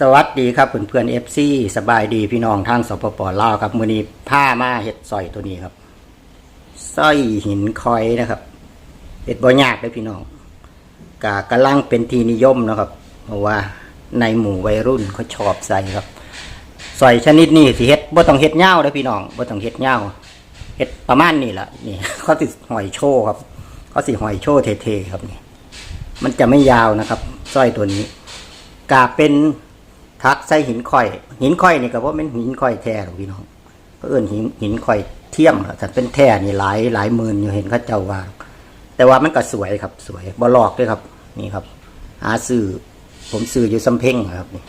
สวัสดีครับเพื่อนเพื่อนเอฟซีสบายดีพี่น้องทางสปปลาวครับมือนี้ผ้ามาเห็ดสร้อยตัวนี้ครับสร้อยหินคอยนะครับเห็ดบ่ยากเลยพี่น้องกากำลังเป็นที่นิยมนะครับ เพราะว่าในหมู่วัยรุ่นเขาชอบใส่ครับสร้อยชนิดนี้สิเฮ็ดบ่ต้องเฮ็ดเง่าเลยพี่น้องบ่ต้องเฮ็ดเง่าเฮ็ดประมาณนี้แหละนี่เขาสิหอยโชว์ครับเขาสิหอยโชว์เท่ๆครับนี่มันจะไม่ยาวนะครับสร้อยตัวนี้กาเป็น ทักใส่หินค่อย หินค่อยนี่ก็ว่าเป็นหินค่อยแท้หรอกพี่น้องก็เอื่นหินหินค่อยเทียมแต่เป็นแท้นี่หลายหลายหมื่นอยู่เห็นเขาเจ้าว่า แต่ว่ามันก็สวยครับ สวยบอลอกด้วยครับ นี่ครับหาซื้อผมซื้ออยู่สำเพ็งครับนี่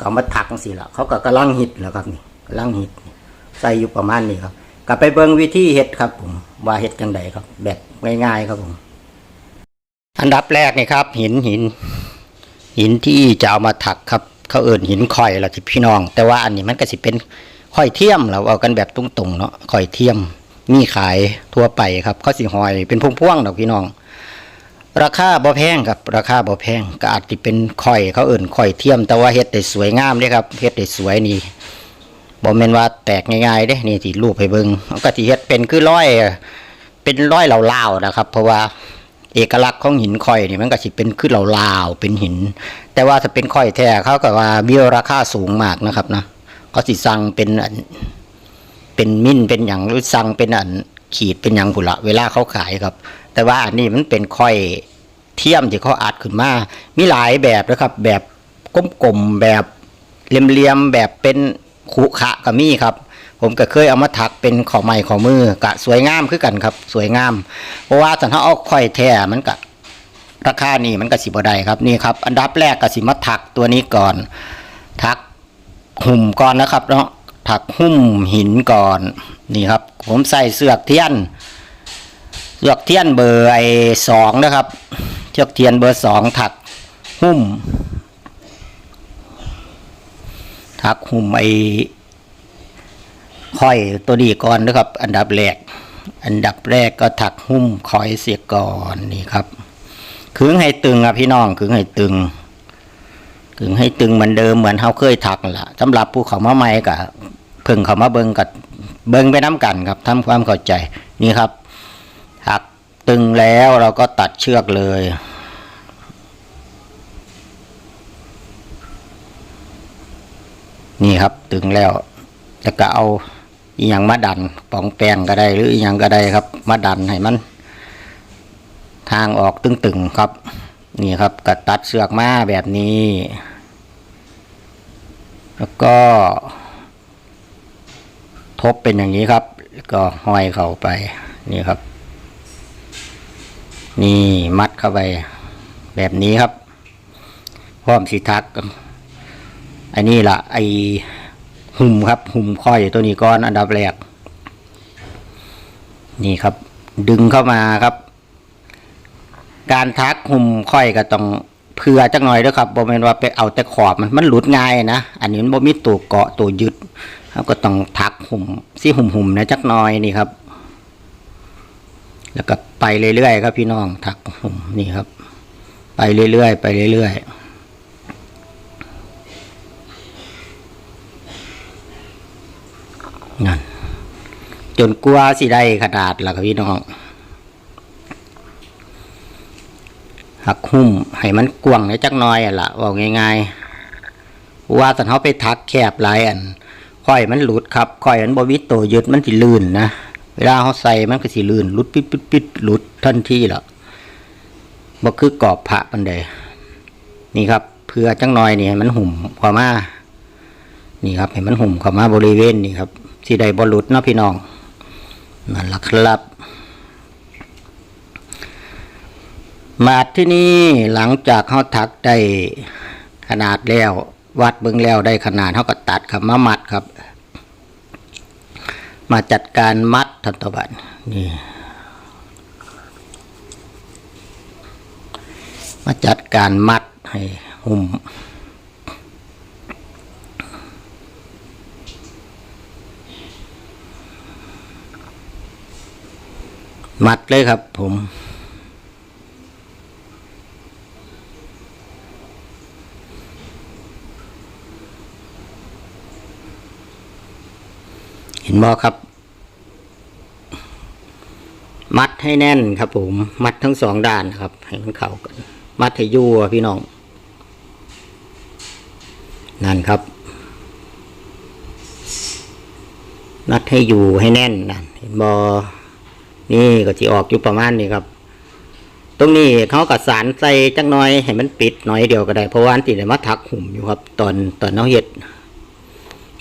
ก็มาถักสิละเขาก็กำลังฮิตแล้วครับนี่กำลังฮิตใส่อยู่ประมาณนี้ครับกลับไปเบิ่งวิธีเฮ็ดครับผมว่าเฮ็ดจังไดครับ แบบง่ายๆครับผม อันดับแรกนี่ครับ หินหิน หินที่จะเอามาถักครับ เขาเอิ่นหินข่อยละที่พี่น้อง แต่ว่าอันนี้มันก็สิเป็นข่อยเทียมเราเอากันแบบตรงๆเนาะข่อยเทียมมีขายทั่วไปครับเขาสิหอยเป็นพวงๆดอกพี่น้อง ราคาบ่แพงครับ ราคาบ่แพงก็อาจจะเป็นข่อยเขาเอิ่นข่อยเทียม แต่ว่าเฮ็ดได้สวยงามเด้ครับเฮ็ดได้สวยนี่บ่แม่นว่าแตกง่ายๆเด้นี่ที่รูปให้เบิ่งก็สิเฮ็ดเป็นคือร้อย เป็นร้อยเหล่าๆนะครับ เพราะว่า เอกลักษณ์ของหินค่อยนี่มันก็สิเป็นคือลาวๆเป็นหิน แต่ว่าถ้าเป็นค่อยแท้เขาก็ว่าเบี้ยราคาสูงมากนะครับนะเขาสิสั่งเป็นอันเป็นมิ้นเป็นอย่างหรือสั่งเป็นอันขีดเป็นอย่างผุละเวลาเขาขายครับ แต่ว่าอันนี้มันเป็นค่อยเทียมที่เขาอัดขึ้นมา มีหลายแบบนะครับ แบบกลมๆแบบเหลี่ยมๆแบบเป็นขุขะก็มีครับ ผมก็เคยเอามาถักเป็นขอไม้ขอมือกะสวยงามคือกันครับ สวยงาม เพราะว่าถ้าเขาเอาค่อยแท้มันก็ราคานี่มันก็สิบ่ได้ครับนี่ครับ อันดับแรกก็สิมาถักตัวนี้ก่อน ถักหุ่มก่อนนะครับ เนาะถักหุ้มหินก่อนนี่ครับ ผมใส่เสือกเทียนเสือกเทียนเบอร์ไอสองนะครับเชือกเทียนเบอร์สองถักหุ้มถักหุ้มไอ คอยตัวนี้ก่อนนะครับ อันดับแรก อันดับแรกก็ถักหุ้มคอยเสียก่อนนี่ครับขึงให้ตึงอะพี่น้องขึงให้ตึงขึงให้ตึงเหมือนเดิมเหมือนเขาเคยถักล่ะสำหรับผู้เขามาใหม่กับเพิ่งเขามาเบิงกับเบิงไปน้ำกันครับทำความเข้าใจนี่ครับถักตึงแล้วเราก็ตัดเชือกเลยนี่ครับ ตึงแล้วแล้วก็เอา อีหยังมาดันปองแปงก็ได้ หรืออีหยังก็ได้ครับ มาดันให้มัน ทางออกตึงๆครับ นี่ครับก็ตัดเสือกมาแบบนี้ แล้วก็ ทบเป็นอย่างนี้ครับแล้วก็ห้อยเข้าไป นี่ครับ นี่มัดเข้าไป แบบนี้ครับพร้อมสิทัก อันนี้ล่ะไอ หุ่มครับหุ่มค่อยตัวนี้ก้อนอันดับแรก นี่ครับ ดึงเข้ามาครับ การทักหุ่มค่อยก็ต้องเพื่อจักหน่อยด้วยครับบ่แม่นว่าไปเอาแต่ขอบมันมันหลุดง่ายนะอันนี้มันบ่มีตัวเกาะตัวยึดเราก็ต้องทักหุ่มซี่หุ่มหุ่มนะจักหน่อยนี่ครับ แล้วก็ไปเรื่อยๆครับพี่น้องทักหุ่มนี่ครับ ไปเรื่อยๆไปเรื่อยๆ นั่นจนกลัวสิได้ขนาดล่ะครับพี่น้อง หักหุ้มให้มันกวงในจักหน้อยอะล่ะว่าง่ายๆ ว่าตอนเขาไปทักแคบหลายอันค่อยมันหลุดครับค่อยมันบวิตโตยึดมันสิลื่นนะ เวลาเขาใส่มันก็สิลื่นหลุดปิดปิดปิดหลุดทันทีละบ่คือกรอบพระปันใดนี่ครับ เพื่อจังน้อยนี่ให้มันหุ่มข้ามานี่ครับ ให้มันหุ่มข้ามาบริเวณนี่ครับ ที่ใดบอลุดเนาะพี่น้องนั่นละครับ มาที่นี่หลังจากเขาถักได้ขนาดแล้ว วัดเบิ้งแล้วได้ขนาดเขาก็ตัดครับมามัดครับ มาจัดการมัดทันตบันนี่มาจัดการมัดให้หุ่ม มัดเลยครับผม เห็นบอครับ มัดให้แน่นครับผม มัดทั้งสองด้านนะครับ ให้มันเข้ากัน มัดให้ยั่วพี่น้อง นั่นครับมัดให้อยู่ให้แน่นนั่นเห็นบอ นี่ก็จะออกอยู่ประมาณนี้ครับ ตรงนี้เขากับสารใส่จักหน้อยให้มันปิดหน่อยเดียวก็ได้เพราะว่าอันติดมาทักหุ่มอยู่ครับ ตอนตอนเน้อเห็ด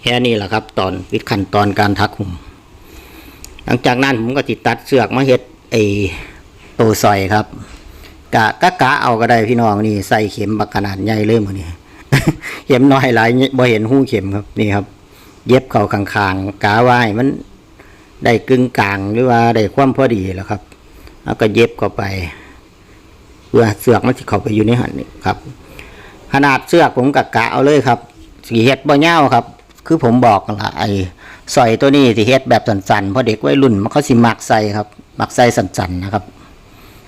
แค่นี้แหละครับ ตอนวิขั้นตอนการทักหุ่มหลังจากนั้นผมก็ติดตัดเสือกมาเห็ดไอ้ตัวซอยครับกะกะกะเอาก็ได้พี่น้องนี่ใส่เข็มบักขนาดใหญ่เลยมือนี่เข็มน้อยหลายบ่เห็นหูเข็มครับนี่ครับ เย็บเข้าข้างๆกาไว้มัน ได้กึ่งกลางหรือว่าได้ความพอดีแล้วครับแล้วก็เย็บเข้าไปเพื่อเสือกมันจะเข้าไปอยู่ในหันนี่ครับ ขนาดเสือกผมกะกะเอาเลยครับสีเฮ็ดบ่เง่าวครับ คือผมบอกละไอ้สอยตัวนี้สิเฮ็ดแบบสันๆเพราะเด็กวัยรุ่นมันเขาสิมักใส่ครับมักใส่สันๆนะครับ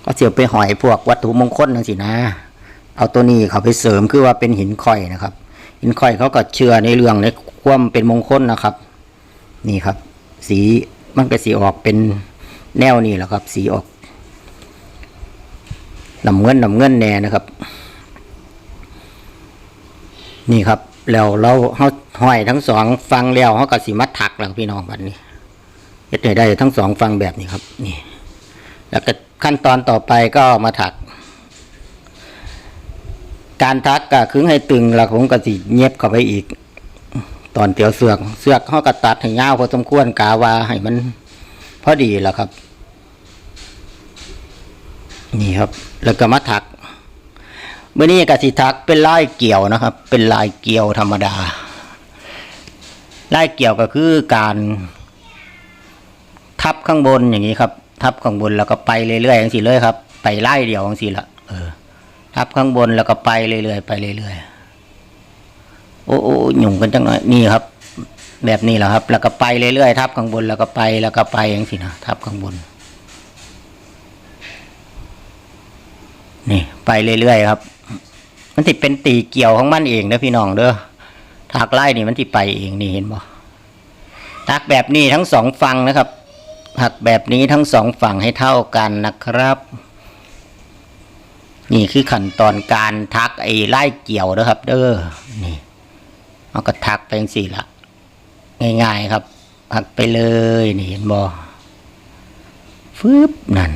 ก็เสียไปหอยพวกวัตถุมงคลนั่นสินะ เอาตัวนี้เขาไปเสริมคือว่าเป็นหินค่อยนะครับ หินค่อยเขาก็เชื่อในเรื่องในความเป็นมงคลนะครับ นี่ครับ สี มันก็สีออกเป็นแนวนี้แหละครับ สีออกน้ำเงินน้ำเงินแน่นะครับ นี่ครับ แล้วเราเขาห้อยทั้งสองฟังแล้วเขาก็สีมัดถักแล้วพี่น้องบัดนี้เฮ็ดให้ได้ทั้งสองฟังแบบนี้ครับ นี่ แล้วก็ขั้นตอนต่อไปก็มาถัก การทักก็คือให้ตึงแล้วผมก็สิเงียบเข้าไปอีก ตอนเตียวเสือกเสือกเขาก็ตัดให้ยาวพอสมควรกาวาให้มัน พอดีแล้วครับ นี่ครับ แล้วก็มาถักเมื่อนี้กสิทักเป็นลายเกี่ยวนะครับ เป็นลายเกี่ยวธรรมดาลายเกี่ยวก็คือการทับข้างบนอย่างนี้ครับ ทับข้างบนแล้วก็ไปเรื่อยๆอย่างสี่เลยครับ ไปไล่เดียวอย่างสี่ละเออทับข้างบนแล้วก็ไปเรื่อยๆไปเรื่อยๆ โอ้โอ้หยุ่งกันจังหน่อยนี่ครับ แบบนี้แหละครับ แล้วก็ไปเรื่อยๆทับข้างบนแล้วก็ไปแล้วก็ไปอย่างสี่นะทับข้างบน นี่ ไปเรื่อยๆครับ มันติเป็นตีเกี่ยวของมันเองนะพี่น้องเด้อถักไล่นี่มันติไปเองนี่เห็นบ่ถักแบบนี้ทั้งสองฝั่งนะครับหักแบบนี้ทั้งสองฝั่งให้เท่ากันนะครับ นี่คือขั้นตอนการทักไอ้ไล่เกี่ยวนะครับ เด้อนี่ เอาก็ทักไปสี่ละง่าย ๆ ครับหักไปเลยนี่เห็นบอฟืบนั่น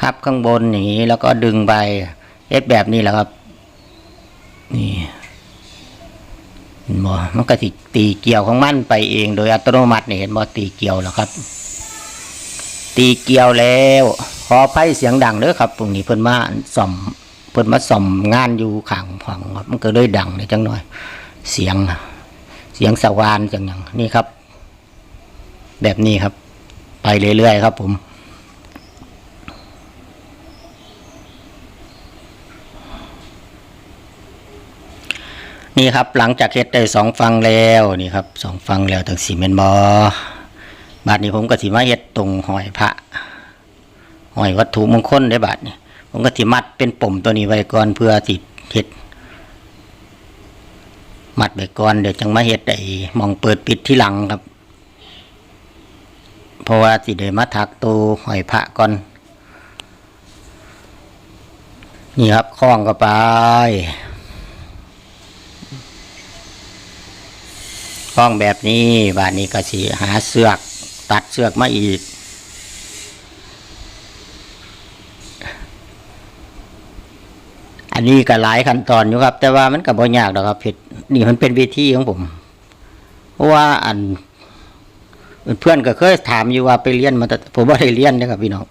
ทับข้างบนอย่างนี้ แล้วก็ดึงไปเอ็ดแบบนี้แหละครับ นี่เห็นบอมันก็สิตีเกี่ยวของมันไปเอง โดยอัตโนมัตินี่เห็นบอตีเกี่ยวแล้วครับ ตีเกี่ยวแล้วขอไพ่เสียงดังเด้อครับตรงนี้เพิ่นมาส่อมเพิ่นมาส่อมงานอยู่ข้างผังครับมันก็เลยดังเลยจังหน่อย เสียง เสียงสวานจังอย่างนี่ครับ แบบนี้ครับ ไปเรื่อยๆครับ ผมนี่ครับหลังจากเฮ็ดได้สองฟังแล้วนี่ครับสองฟังแล้วถึงสีเมนบอบาทนี้ผมก็สิมาเฮ็ดตรงหอยพระหอยวัตถุมงคลได้บาทนี้ผมก็สิมัดเป็นปุ่มตัวนี้ไว้ก่อนเพื่อสิเฮ็ด มัดไว้ก่อนเดี๋ยวจังมาเฮ็ดไอ้มองเปิดปิดที่หลังครับ เพราะว่าสิได้มาถักตัวหอยพระก่อน นี่ครับคล้องก็ไป คล้องแบบนี้บานนี้ก็สิหาเสือก ตัดเสือกมาอีกอันนี้ก็หลายขั้นตอนอยู่ครับ แต่ว่ามันก็บ่ยากดอกครับเพชร นี่มันเป็นวิธีของผม เพราะว่าอัน เพื่อนก็เคยถามอยู่ว่าไปเรียนมาแต่ผมว่าได้เรียนนะครับพี่น้อง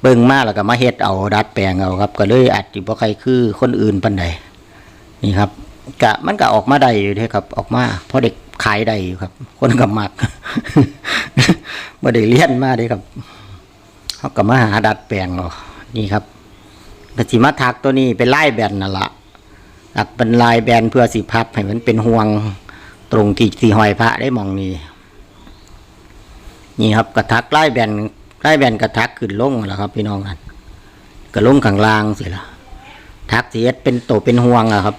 เบิ่งมาแล้วก็มาเฮ็ดเอาดัดแปลงเอาครับ ก็เลยอาจจะบ่ใครคือคนอื่นปานใดนี่ครับกะมันก็ออกมาได้อยู่เด้ครับ ออกมาเพราะเด็กขายได้อยู่ครับ คนก็มักบ่ได้เรียนมาเด้ครับเขาก็มาหาดัดแปลงเอานี่ครับกสิมาถักตัวนี้เป็นลายแบนนั่นละ อัดเป็นลายแบนเพื่อสิพับให้มันเป็นห่วงตรงที่สีหอยพระได้มองนี่นี่ครับกระทักไล่แบนไล่แบนกระทักขึ้นลงแล้วครับ พี่น้องกันกระลงข้างล่างสิละทักเสียเป็นโตเป็นห่วงอะครับ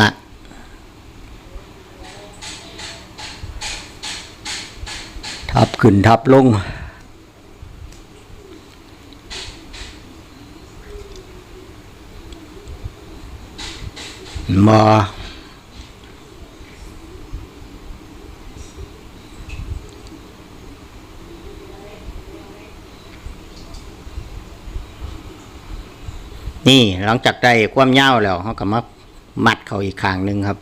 นะทับขึ้นทับลง มานี่หลังจากได้ความยาวแล้วเขาก็มามัดเขาอีกข้างหนึ่งครับ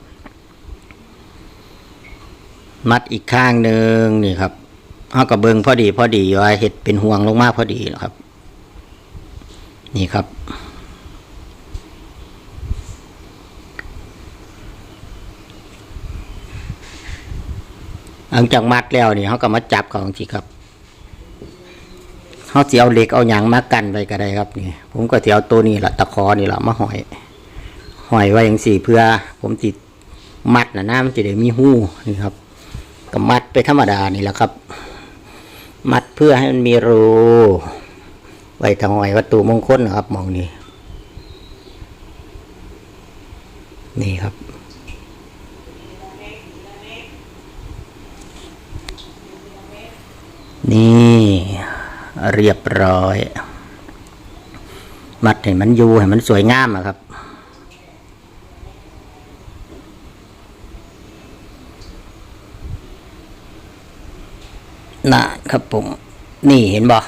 มัดอีกข้างหนึ่งนี่ครับเขาก็เบิงพอดี พอดีว่าเห็ดเป็นห่วงลงมาพอดีนะครับ นี่ครับ หลังจากมัดแล้วนี่เขาก็มาจับเขาทีครับเขาสิเอาเหล็กเอาหยังมากันไว้ก็ได้ครับนี่ ผมก็เสิเอาตัวนี้ละตะขอนี่ละมาหอย หอยไว้อย่างสี่เพื่อ ผมติดมัดนะน้ำจะได้มีหู้นี่ครับก็มัดไปธรรมดานี่แหละครับ มัดเพื่อให้มันมีรูไว้ทางหอยวัตถุมงคลนะครับมองนี่นี่ครับ นี่เรียบร้อย มัดให้มันอยู่ให้มันสวยงามอะครับ นะครับผม นี่เห็นบ่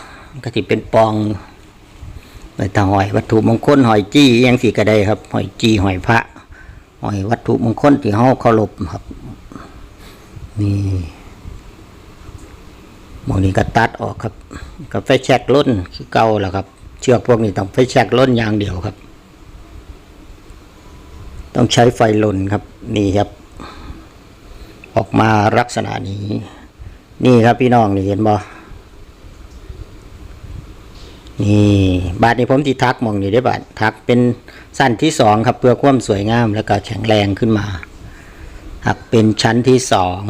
ก็สิเป็นปองไปตาหอยวัตถุมงคลหอยจี้อิหยังสีก็ได้ครับ หอยจี้หอยพระหอยวัตถุมงคลที่เฮาเคารพครับ นี่ มองนี้ก็ตัดออกครับกับไฟแช็กล้นคือเก่าแล้วครับ เชือกพวกนี้ต้องไฟแช็กล้นอย่างเดียวครับ ต้องใช้ไฟลนครับนี่ครับ ออกมาลักษณะนี้ นี่ครับพี่น้องนี่เห็นบ่นี่บาทนี้ผมที่ทักมองนี่ได้บาททักเป็นสั้นที่สองครับเพื่อความสวยงามแล้วก็แข็งแรงขึ้นมาหักเป็นชั้นที่สอง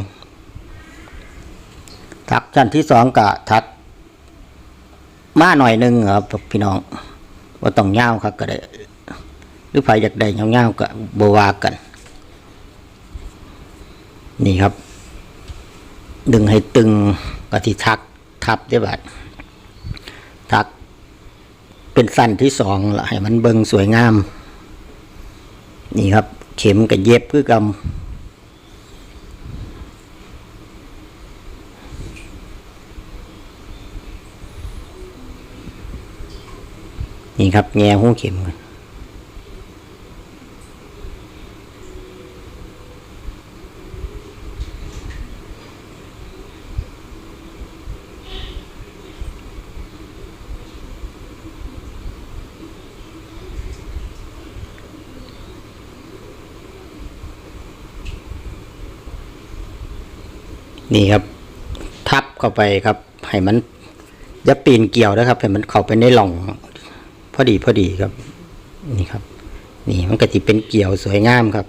ทักชั้นที่สองกะทัก มาหน่อยหนึ่งครับพี่น้องว่าต้องเงาวครับก็ได้หรือใครอยากได้เงาวๆก็บวากัน นี่ครับ ดึงให้ตึงกะที่ทักทับได้บัดทัก เป็นสั้นที่สองละให้มันเบิงสวยงาม นี่ครับ เข็มกับเย็บคือกำ นี่ครับ แง่หูเข็มกันนี่ครับ ทับเข้าไปครับให้มันอย่าปีนเกี่ยวนะครับให้มันเข้าไปในหล่องพ อดีพอดีครับ นี่ครับ นี่มันก็จะเป็นเกี่ยวสวยงามครับ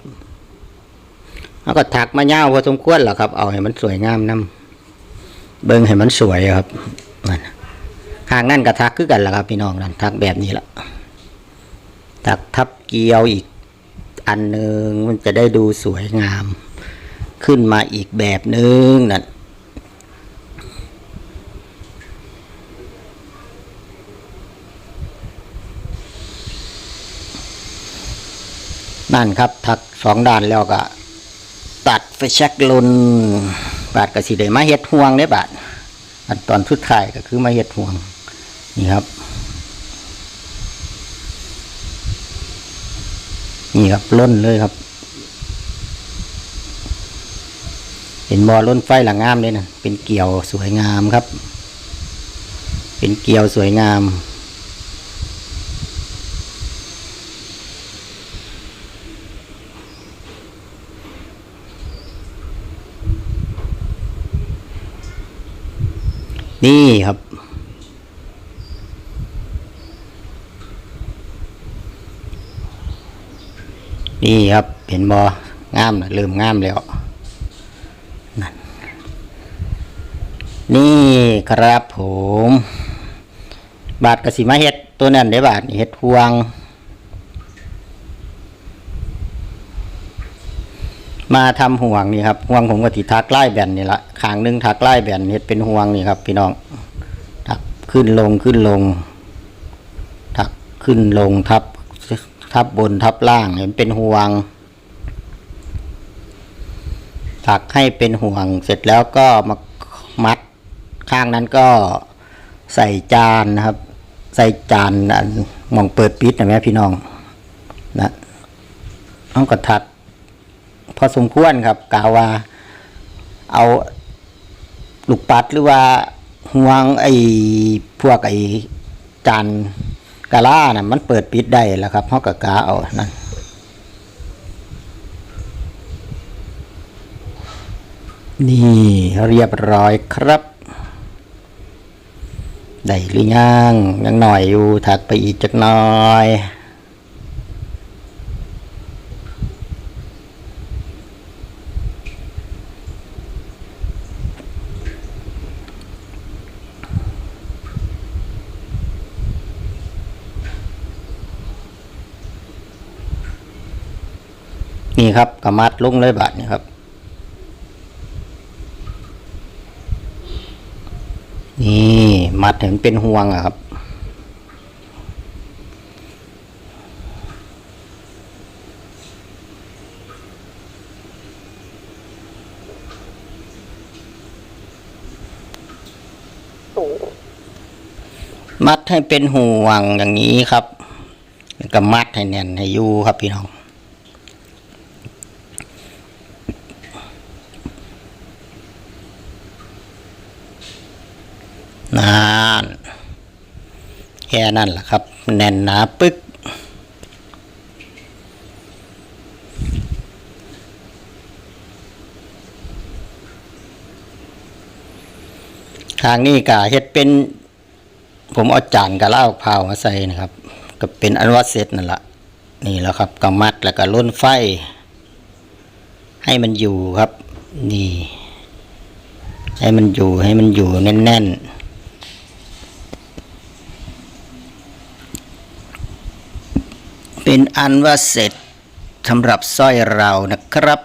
แล้วก็ถักมาเงาพอสมควรแหละครับ เอาให้มันสวยงามนํเบิ้งให้มันสวยครับนั่นข้างนั่นก็ทักคือกันแหละครับพี่น้องนั่นทักแบบนี้ละทักทับเกี่ยวอีกอันหนึ่งมันจะได้ดูสวยงาม ขึ้นมาอีกแบบนึงนั่น นั่นครับถักสองด้านแล้วก็ ตัดไฟแช็กลนบาดกับสีได้มาเฮ็ดห่วงได้บาดอันตอนสุดท้ายก็คือมาเฮ็ดห่วง นี่ครับ นี่ครับล้นเลยครับ เห็นบอล้นไฟหลังงามเลยนะเป็นเกี่ยวสวยงามครับ เป็นเกี่ยวสวยงาม นี่ครับ นี่ครับ เห็นบองามนะเริ่มงามแล้วนั่นนี่ครับผม บาทกสิมาเฮ็ดตัวนั้นได้บาทเฮ็ดพวง มาทำห่วงนี่ครับห่วงผมก็ติทักไล่แบนนี่ละขางหนึงทักไล่แบนเฮ็ดเป็นห่วงนี่ครับ พี่น้องทักขึ้นลงขึ้นลง ทักขึ้นลงทับทับบนทับล่างเห็นเป็นห่วง ถักให้เป็นห่วงเสร็จแล้วก็มามัดข้างนั้นก็ใส่จานนะครับ ใส่จานอันมองเปิดปิดนะแม่พี่น้องนะต้องกระทัด อสมควรครับกาวว่า เอาลูกปัดหรือว่าห่วงไอ้พวกไอ้จานกาล่านะมันเปิดปิดได้แล้วครับเพราะกับกาเอานั่นนี่เรียบร้อยครับได้หรือยังยังหน่อยอยู่ถักไปอีกจักหน่อย นี่ครับกระมัดลงเลยบาทนี่ครับ นี่มัดเห็นเป็นห่วงอะครับมัดให้เป็นห่วงอย่างนี้ครับ แล้วก็มัดให้แน่นให้อยู่ครับพี่น้อง นานแค่นั้นแหละครับ แน่นหนาปึ๊ก ทางนี้กะเฮ็ดเป็น ผมเอาจานกับเหล้าพร้าวมาใส่นะครับ ก็เป็นอันวัดเสร็จนั่นแหละนี่แหล้วครับก็มัดแล้วก็ล้นไฟ ให้มันอยู่ครับ นี่ ให้มันอยู่ให้มันอยู่แน่นๆ เป็นอันว่าเสร็จสำหรับสร้อยเรานะครับ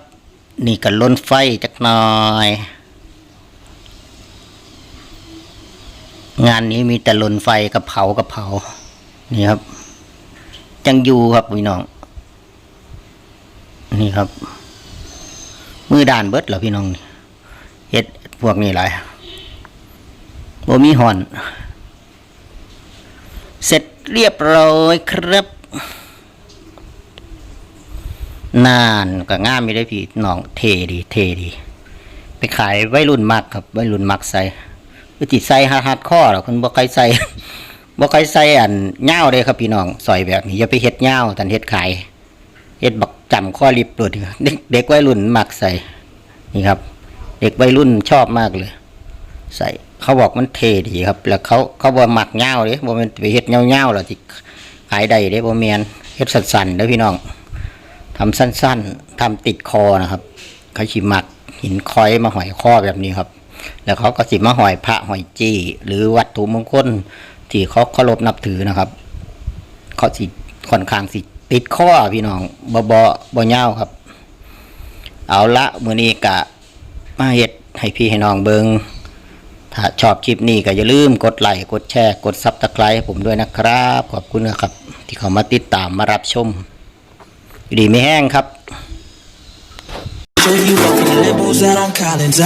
นี่ก็ล้นไฟจักหน่อย งานนี้มีแต่ล้นไฟกับเผากับเผานี่ครับ จังอยู่ครับพี่น้อง นี่ครับ มือด่านเบิดเหรอพี่น้องนี่เฮ็ดพวกนี้หลายบ่มีหอน เสร็จเรียบร้อยครับ นานก็ง่ามไม่ได้พี่น้องเทดีเทดี ไปขายไวรุ่นมักครับไวรุ่นมักใส่คือจิใส่ฮาร์ดข้อหรอกคุณบ่ใครใส่บ่ใครใส่อันเง่าเลยครับพี่น้องซอยแบบนี้อย่าไปเฮ็ดเง่าแต่เฮ็ดขายเฮ็ดบักจำข้อริบโดดเด็กเด็กวัยรุ่นมักใส่นี่ครับ เด็กวัยรุ่นชอบมากเลย ใส่เขาบอกมันเทดีครับ แล้วเขาเขาบ่มักเง่าเด้บ่แม่นไปเฮ็ดเง่าวๆหรอที่ขายได้เด้บ่แม่นเฮ็ดสั้นๆเด้อพี่น้อง ทำสั้นๆทำติดคอนะครับเขาสิมักหินคอยมาหอยคอแบบนี้ครับ แล้วเขาก็สิมาหอยพระหอยจี้ หรือวัตถุมงคลที่เขาเคารพนับถือนะครับ เขาสิค่อนข้างสิติดข้อพี่น้องบ่บ่บ่าครับ เอาละมือนี้กะมาเฮ็ดให้พี่ให้น้องเบิงถ้าชอบคลิปนี้ก็อย่าลืมกดไลค์กดแชร์ กดซับสไครต์ให้ผมด้วยนะครับ ขอบคุณนะครับ ที่เขามาติดตามมารับชม อยู่ดีไม่แห้งครับ So you walking the Lambos out on Collins. I